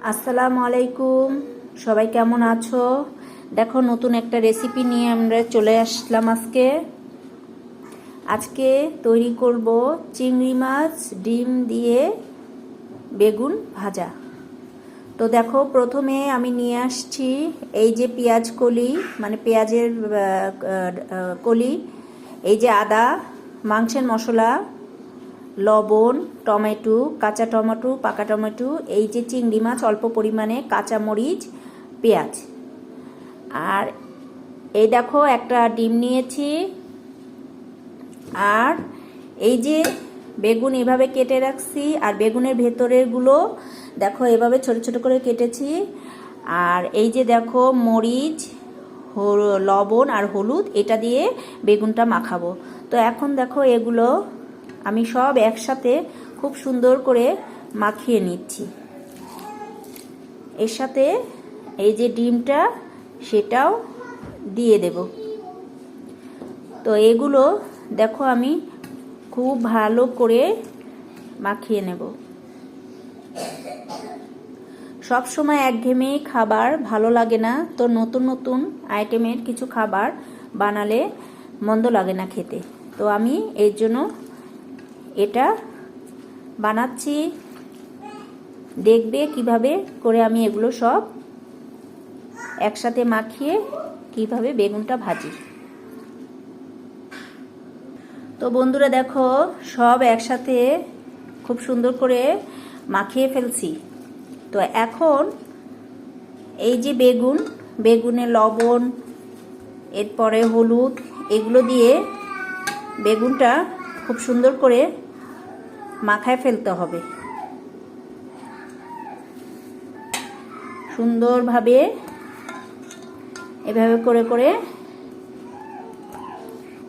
আসসালামু আলাইকুম। সবাই কেমন আছো? দেখো, নতুন একটা রেসিপি নিয়ে আমরা চলে আসলাম আজকে। আজকে তৈরি করব চিংড়ি মাছ, ডিম দিয়ে বেগুন ভাজা। তো দেখো, প্রথমে আমি নিয়ে আসছি এই যে পেঁয়াজ কলি মানে পেঁয়াজের কলি, এই যে আদা, মাংসের মশলা লবণ, টমেটো, কাঁচা টমেটো, পাকা টমেটো, এই যে চিংড়ি মাছ অল্প পরিমাণে কাঁচা মরিচ, পেঁয়াজ। আর এই দেখো একটা ডিম নিয়েছি। আর এই যে বেগুন এভাবে কেটে রাখছি, আর বেগুনের ভেতরেরগুলো দেখো এভাবে ছোট ছোট করে কেটেছি। আর এই যে দেখো মরিচ লবণ আর হলুদ, এটা দিয়ে বেগুনটা মাখাবো। তো এখন দেখো এগুলো আমি সব একসাথে খুব সুন্দর করে মাখিয়ে নিচ্ছি। এর সাথে এই যে ডিমটা, সেটাও দিয়ে দেব। তো এগুলো দেখো আমি খুব ভালো করে মাখিয়ে নেব। সব সময় একঘেয়েমি খাবার ভালো লাগে না, তো নতুন নতুন আইটেমের কিছু খাবার বানালে মন্দ লাগে না খেতে। তো আমি এর জন্য এটা বানাচ্ছি। দেখবে কীভাবে করে আমি এগুলো সব একসাথে মাখিয়ে কীভাবে বেগুনটা ভাজি। তো বন্ধুরা দেখো, সব একসাথে খুব সুন্দর করে মাখিয়ে ফেলছি। তো এখন এই যে বেগুন, বেগুনে লবণ, এরপরে হলুদ, এগুলো দিয়ে বেগুনটা খুব সুন্দর করে মাখায় ফেলতে হবে। সুন্দরভাবে এভাবে করে করে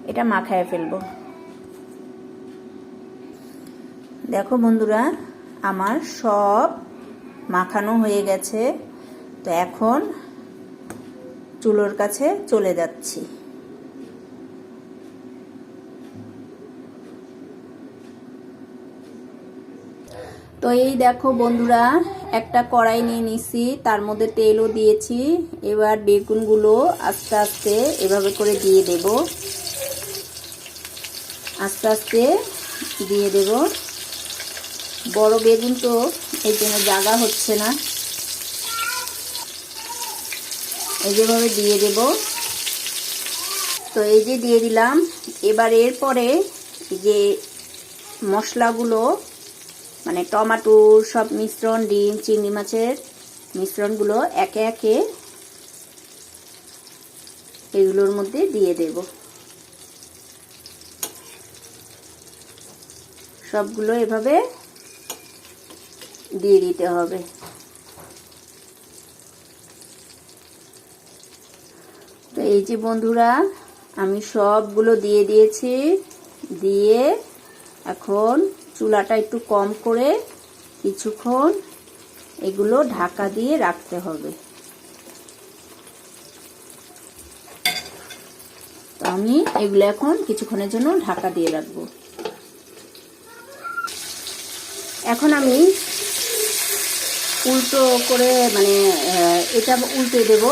এটা মাখায় ফেলব। দেখো বন্ধুরা, আমার সব মাখানো হয়ে গেছে। তো এখন চুলোর কাছে চলে যাচ্ছি। তো এই দেখো বন্ধুরা, একটা কড়াই নিয়ে নিছি, তার মধ্যে তেলও দিয়েছি। এবার বেগুনগুলো আস্তে আস্তে এভাবে করে দিয়ে দেব। আস্তে আস্তে দিয়ে দেব। বড় বেগুন তো এর জন্য জায়গা হচ্ছে না। এই যেভাবে দিয়ে দেব। তো এই যে দিয়ে দিলাম। এবার এরপরে যে মশলাগুলো মানে টমাটো, সব মিশ্রণ, ডিম, চিংড়ি মাছের মিশ্রণগুলো একে একে এগুলোর মধ্যে দিয়ে দেব। সবগুলো এভাবে দিয়ে দিতে হবে। তো এই যে বন্ধুরা, আমি সবগুলো দিয়ে দিয়েছি। দিয়ে এখন চুলাটা একটু কম করে কিছুক্ষণ এগুলো ঢাকা দিয়ে রাখতে হবে। তো আমি এগুলো এখন কিছুক্ষণের জন্য ঢাকা দিয়ে রাখব। এখন আমি উল্টো করে মানে এটা উল্টে দেব।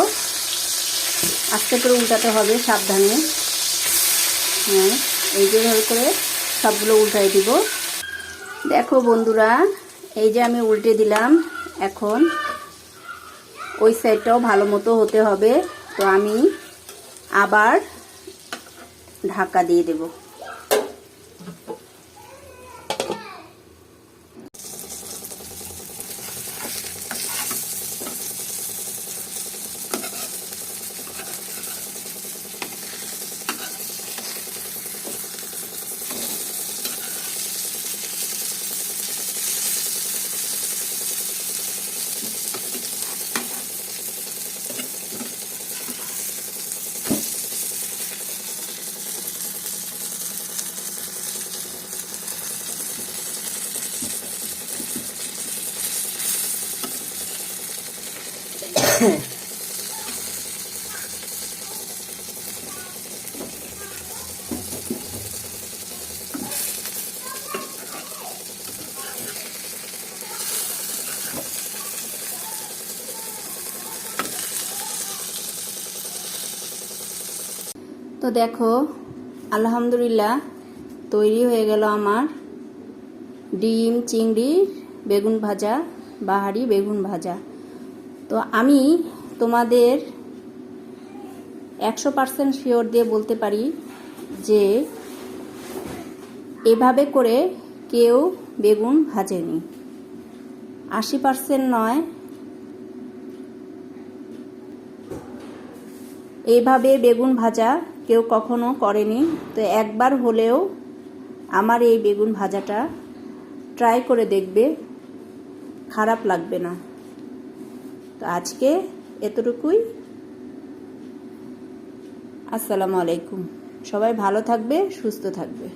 আস্তে করে উল্টাতে হবে সাবধানে। হ্যাঁ এই করে সবগুলো উল্টাই দিব। দেখো বন্ধুরা, এই যে আমি উল্টে দিলাম, এখন ওই সাইডটাও ভালো মতো হতে হবে। তো আমি আবার ঢাকা দিয়ে দেব। তো দেখো, আলহামদুলিল্লাহ তৈরি হয়ে গেল আমার ডিম চিংড়ির বেগুন ভাজা, বাহারি বেগুন ভাজা। তো আমি তোমাদের একশো পার্সেন্ট শিওর দিয়ে বলতে পারি যে এভাবে করে কেউ বেগুন ভাজেনি। আশি পার্সেন্ট নয়। এইভাবে বেগুন ভাজা কেউ কখনো করেনি। তো একবার হলেও আমার এই বেগুন ভাজাটা ট্রাই করে দেখবে, খারাপ লাগবে না। তো আজকে এতটুকুই। আসসালামু আলাইকুম। সবাই ভালো থাকবে, সুস্থ থাকবে।